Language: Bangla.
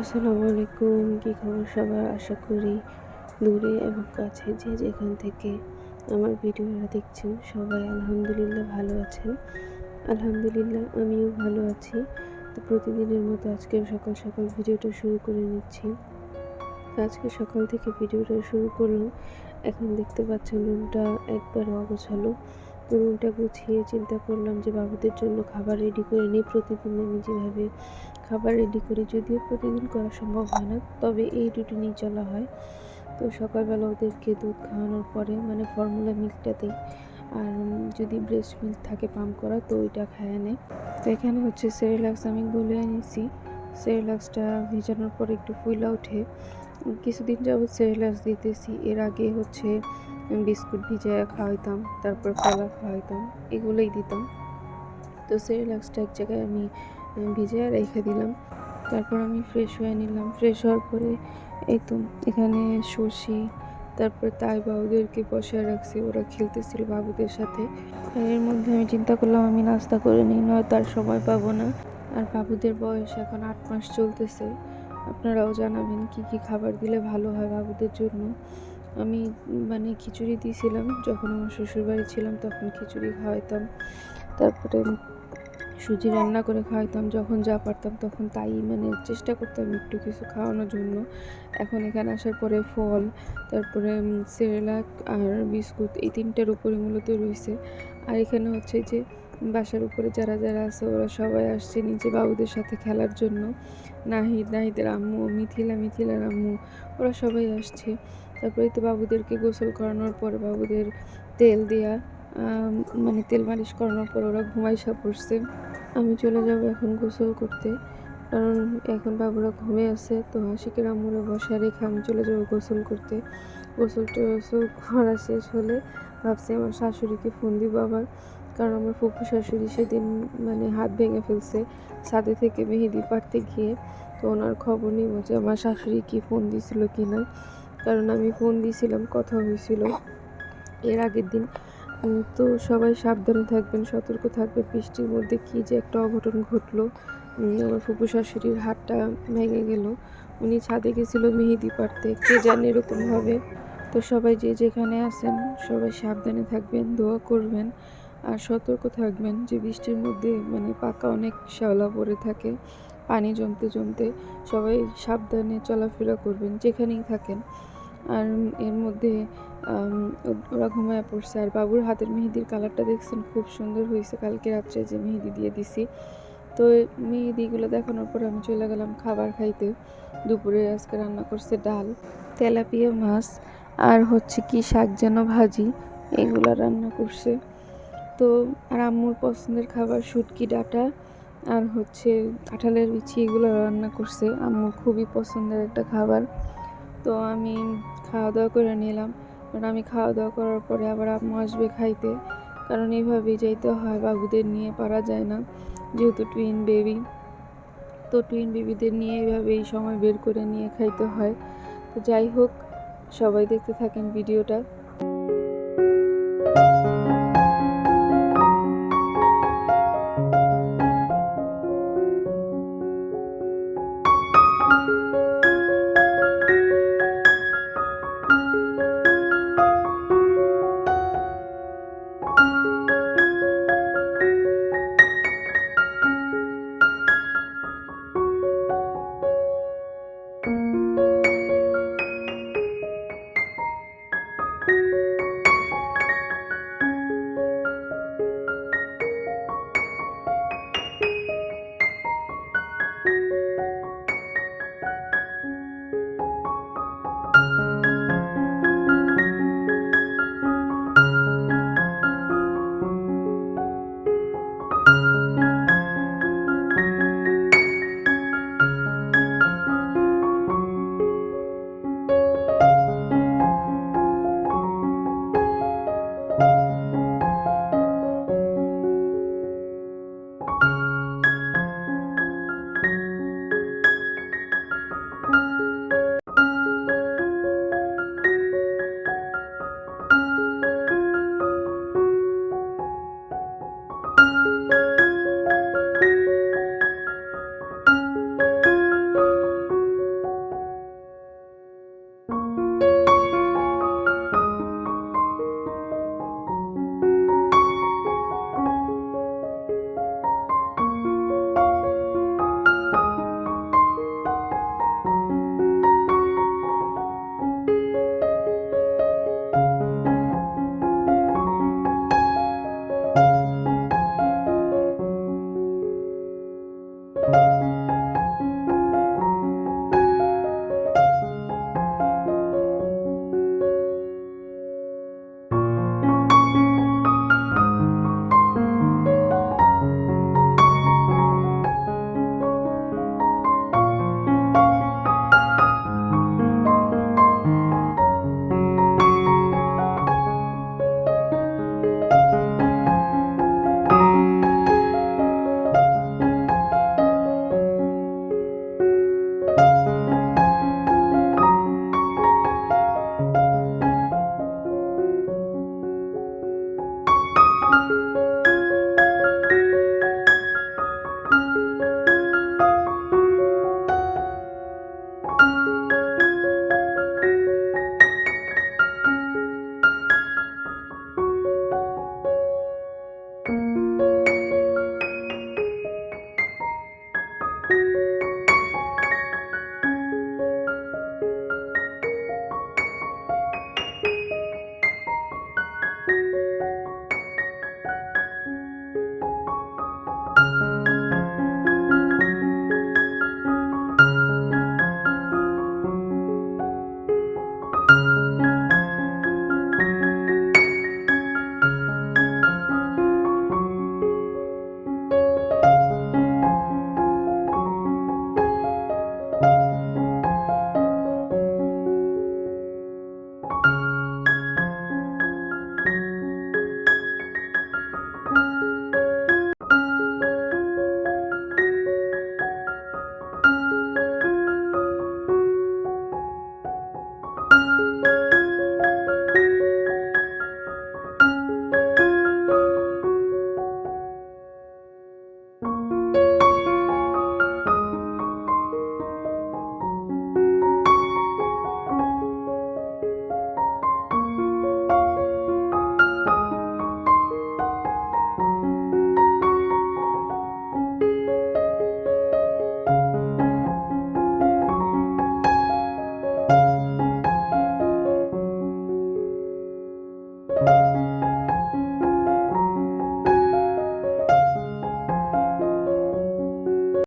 আসসালামু আলাইকুম কী খবর সবার আশা করি দূরে এবং কাছে যে যেখান থেকে আমার ভিডিওটা দেখছেন সবাই আলহামদুলিল্লাহ ভালো আছেন। আলহামদুলিল্লাহ আমিও ভালো আছি। তো প্রতিদিনের মতো আজকে সকাল সকাল ভিডিওটা শুরু করে নিচ্ছি। আজকে সকাল থেকে ভিডিওটা শুরু করলাম। এখন দেখতে পাচ্ছেন রুমটা একবার অগোছালো। রুমটা গুছিয়ে চিন্তা করলাম যে, বাবুদের জন্য খাবার রেডি করে নিই প্রতিদিন। আমি যেভাবে খাবার রেডি করি, যদিও প্রতিদিন করা সম্ভব হয় না, তবে এই রুটিনেই চলা হয়। তো সকালবেলা ওদেরকে দুধ খাওয়ানোর পরে মানে ফর্মুলা মিল্কটাতেই আর যদি ব্রেস্ট মিল্ক থাকে পাম্প করা, তো ওইটা খায় নেয় তো এখানে হচ্ছে সেরিলাক্স আমি বলে নিয়েছি। সেরিলাক্সটা ভেজানোর পরে একটু ফুলা ওঠে। কিছুদিন যাবৎ সেরিলাক্স দিতেছি। এর আগে হচ্ছে বিস্কুট ভিজায় খাওয়াইতাম, তারপর কলা খাওয়াইতাম, এগুলোই দিতাম। তো সেরিলাক্সটা এক জায়গায় আমি ভিজিয়ে রেখে দিলাম। তারপর আমি ফ্রেশ হয়ে নিলাম। ফ্রেশ হওয়ার পরে একদম এখানে শশী, তারপর তাই বাবুদেরকে বসে রাখছি। ওরা খেলতেছিল বাবুদের সাথে। এর মধ্যে আমি চিন্তা করলাম, আমি নাস্তা করে নিই নয় তার সময় পাবো না। আর বাবুদের বয়স এখন আট মাস চলতেছে। আপনারাও জানাবেন কি কি খাবার দিলে ভালো হয় বাবুদের জন্য। আমি মানে খিচুড়ি দিয়েছিলাম। যখন আমার শ্বশুরবাড়ি ছিলাম তখন খিচুড়ি খাওয়াইতাম। তারপরে সুজি রান্না করে খাওয়াইতাম। যখন যা পারতাম তখন তাই মানে চেষ্টা করতাম একটু কিছু খাওয়ানোর জন্য। এখন এখানে আসার পরে ফল, তারপরে সেরেলাক আর বিস্কুট এই তিনটার উপরে মূলত রয়েছে। আর এখানে হচ্ছে যে বাসার উপরে যারা যারা আছে, ওরা সবাই আসছে নিচে বাবুদের সাথে খেলার জন্য। নাহিদ, নাহিদের আম্মু, মিথিলা, মিথিলার আম্মু, ওরা সবাই আসছে। তারপরে তো বাবুদেরকে গোসল করানোর পর বাবুদের তেল দেওয়া মানে তেল মালিশ করানোর পর ওরা ঘুমাইসা পড়ছে। আমি চলে যাব এখন গোসল করতে, কারণ এখন বাবুরা ঘুমে আছে, তো হাসিকের আম্মুরা বসা রেখে আমি চলে যাব গোসল করতে। গোসল টোসল করা শেষ হলে ভাবছি আমার শাশুড়িকে ফোন দিব আবার। কারণ আমার ফুপু শাশুড়ি সেদিন মানে হাত ভেঙে ফেলছে ছাদে থেকে মেহেদি পাড়তে গিয়ে। তো ওনার খবর নিব যে আমার শাশুড়ি কি ফোন দিছিল কি না কারণ আমি ফোন দিয়েছিলাম কথা হয়েছিল এর আগের দিন। তো সবাই সাবধানে থাকবেন, সতর্ক থাকবেন। বৃষ্টির মধ্যে কী যে একটা অঘটন ঘটলো। আমার ফুপু শাশুড়ির হাতটা ভেঙে গেল। উনি ছাদে গেছিল মেহেদি পাড়তে, কে জানে এরকম হবে। তো সবাই যে যেখানে আছেন, সবাই সাবধানে থাকবেন, দোয়া করবেন। আর সতর্ক থাকবেন যে বৃষ্টির মধ্যে মানে পাকা অনেক শ্যাওলা পড়ে থাকে, পানি জমতে জমতে সবাই সাবধানে চলাফেরা করবেন যেখানেই থাকেন। আর এর মধ্যে ওরা ঘুমায় পড়ছে। আর বাবুর হাতের মেহেদির কালারটা দেখছেন? খুব সুন্দর হয়েছে। কালকে রাত্রে যে মেহেদি দিয়ে দিছি। তো মেহেদিগুলো দেখানোর পর আমি চলে গেলাম খাবার খাইতে। দুপুরে আজকে রান্না করছে ডাল, তেলাপিয়া মাছ, আর হচ্ছে কি শাক যেন ভাজি, এগুলো রান্না করছে। তো আর আম্মুর পছন্দের খাবার শুটকি, ডাটা আর হচ্ছে কাঁঠালের বিচি এগুলো রান্না করছে। আম্মুর খুবই পছন্দের একটা খাবার। তো আমি খাওয়া দাওয়া করে নিলাম। কারণ আমি খাওয়া দাওয়া করার পরে আবার আম্মু আসবে খাইতে। কারণ এইভাবেই যাইতে হয়, বাবুদের নিয়ে পারা যায় না। যেহেতু টুইন বেবি তো টুইন বেবিদের নিয়ে এইভাবেই সময় বের করে নিয়ে খাইতে হয়। তো যাই হোক, সবাই দেখতে থাকেন ভিডিওটা।